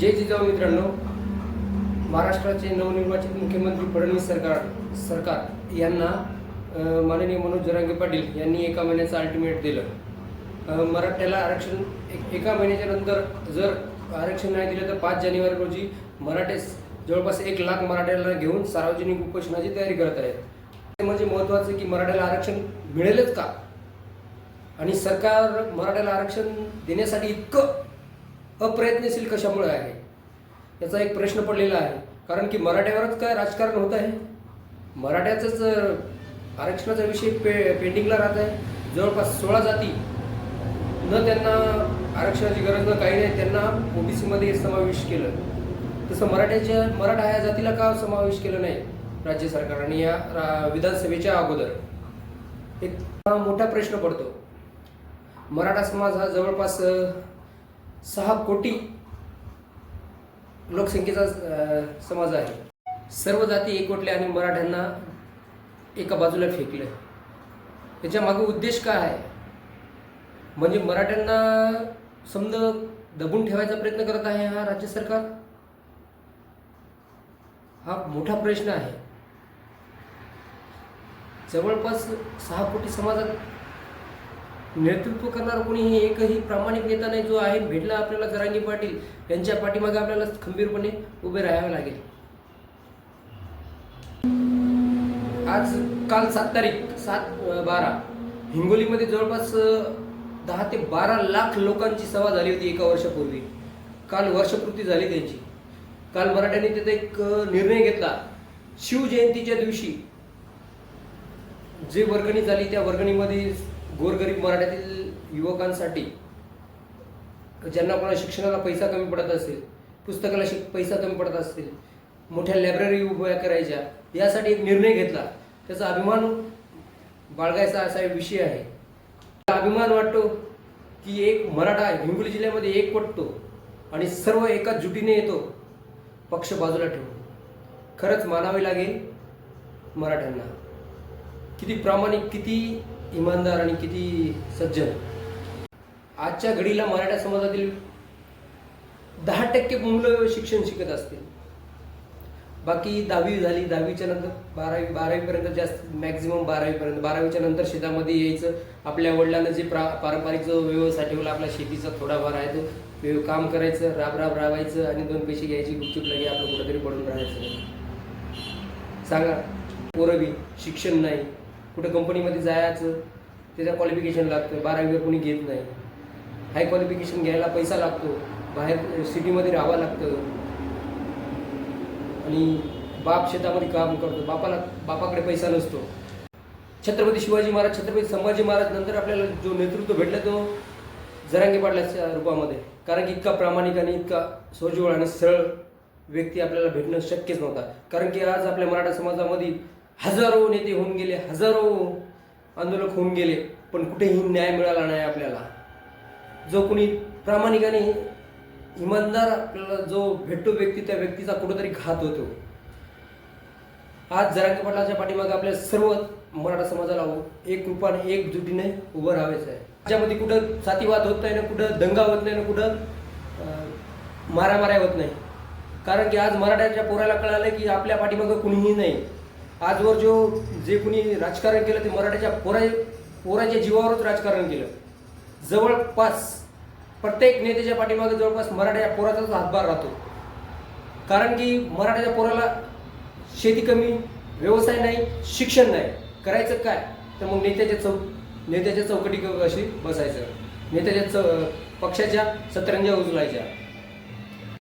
जय जिजाऊ मित्रांनो. महाराष्ट्राचे नवनिर्वाचित मुख्यमंत्री फडणवीस सरकार सरकार यांना माननीय मनोज जरांगे पाटील यांनी एका महिन्याचं अल्टिमेट दिलं. मराठ्याला आरक्षण एक एका महिन्याच्या नंतर जर आरक्षण नाही दिलं तर पाच जानेवारी रोजी मराठे जवळपास एक लाख मराठ्याला घेऊन सार्वजनिक उपोषणाची तयारी करत आहेत. ते म्हणजे महत्त्वाचं की मराठ्याला आरक्षण मिळेलच का? आणि सरकार मराठ्याला आरक्षण देण्यासाठी इतकं अप्रयत्नशील कशामुळे आहे? याचा एक प्रश्न पडलेला आहे. कारण की मराठ्यावरच काय राजकारण होत आहे? मराठ्याचंच आरक्षणाचा विषय पे पेंडिंगला राहत आहे. जवळपास सोळा जाती न त्यांना आरक्षणाची गरज न काही नाही त्यांना ओबीसीमध्ये समावेश केलं. तसं मराठ्याच्या मराठा ह्या जातीला का समावेश केलं नाही राज्य सरकारने? या रा- विधानसभेच्या अगोदर? एक मोठा प्रश्न पडतो. मराठा समाज हा जवळपास सहा कोटी लोकसंख्येचा समाज आहे. सर्व जाती एकवटल्या आणि मराठ्यांना एका बाजूला फेकलं त्याच्यामागे उद्देश काय आहे? म्हणजे मराठ्यांना समजा दबून ठेवायचा प्रयत्न करत आहे हा राज्य सरकार? हा मोठा प्रश्न आहे. जवळपास सहा कोटी समाजात नेतृत्व करणारा कोणीही एकही प्रामाणिक नेता नाही जो आहे भेटला आपल्याला जरांगी पाटील यांच्या पाठीमागे आपल्याला खंबीरपणे उभे राहावे लागेल. आज काल सात तारीख सात बारा. हिंगोलीमध्ये जवळपास दहा ते बारा लाख लोकांची सभा झाली होती एका वर्षापूर्वी. काल वर्षपूर्ती झाली त्यांची. काल मराठ्यांनी तिथे एक निर्णय घेतला. शिवजयंतीच्या दिवशी जे वर्गणी झाली त्या वर्गणीमध्ये गोरगरीब मराठ्यातील युवकांसाठी ज्यांना कोणा शिक्षणाला पैसा कमी पडत असेल पुस्तकाला शिक पैसा कमी पडत असेल मोठ्या लायब्ररी उभ्या करायच्या यासाठी एक निर्णय घेतला. त्याचा अभिमान बाळगायचा असा एक विषय आहे. अभिमान वाटतो की एक मराठा हिंगोली जिल्ह्यामध्ये एक पटतो आणि सर्व एकाच जुटीने येतो पक्ष बाजूला ठेवून. खरंच मानावे लागेल मराठ्यांना. किती प्रामाणिक किती इमानदार आणि किती सज्जन. आजच्या घडीला मराठा समाजातील दहा टक्के मुलं शिक्षण शिकत असतील. बाकी दहावी झाली दहावीच्या नंतर बारावी बारावीपर्यंत जास्त मॅक्झिमम बारावीपर्यंत. बारावीच्या नंतर शेतामध्ये यायचं. आपल्या वडिलांना जे प्रा पारंपरिक जो व्यवसाय ठेवला आपला शेतीचा थोडाफार आहे तो. व्यव काम करायचं राब राब राबायचं आणि दोन पैसे घ्यायचे गुपचूप लागे आपलं कुठंतरी पडून राहायचं. सांगा पोरवी शिक्षण नाही. कुठं कंपनीमध्ये जायचं त्याचं क्वालिफिकेशन लागतं बारावीवर कोणी घेत नाही. हाय क्वालिफिकेशन घ्यायला पैसा लागतो बाहेर सिटीमध्ये राहावं लागतं. आणि बाप शेतामध्ये काम करतो बापाला बापाकडे पैसा नसतो. छत्रपती शिवाजी महाराज छत्रपती संभाजी महाराज नंतर आपल्याला जो नेतृत्व भेटला तो जरांगी पाटलाच्या रूपामध्ये. कारण की इतका प्रामाणिक आणि इतका सोजवळ आणि सरळ व्यक्ती आपल्याला भेटणं शक्यच नव्हता. कारण की आज आपल्या मराठा समाजामध्ये हजारो नेते होऊन गेले हजारो आंदोलक होऊन गेले पण कुठेही न्याय मिळाला नाही आपल्याला. जो कोणी प्रामाणिकाने इमानदार आपल्याला जो भेटतो व्यक्ती त्या व्यक्तीचा कुठेतरी घात होतो. आज जरांगी पाटलाच्या पाठीमागे आपल्या सर्व मराठा समाजाला एक रूपाने एकजुटीने उभं राहायचं आहे. त्याच्यामध्ये कुठं जातीवाद होत नाही ना कुठं दंगा होत नाही ना कुठं मारामाऱ्या होत नाही. कारण की आज मराठ्याच्या पोराला कळालं की आपल्या पाठीमागं कुणीही नाही. आजवर जो जे कुणी राजकारण केलं ते मराठ्याच्या पोरा पोराच्या जीवावरच राजकारण केलं. जवळपास प्रत्येक नेत्याच्या पाठीमागे जवळपास मराठ्या पोराचाच हातभार राहतो. कारण की मराठ्याच्या पोराला शेती कमी व्यवसाय नाही शिक्षण नाही. करायचं काय? तर मग नेत्याच्या चौ नेत्याच्या चौकटी अशी बसायचं? नेत्याच्या चौ पक्षाच्या सतरंजा उचलायच्या.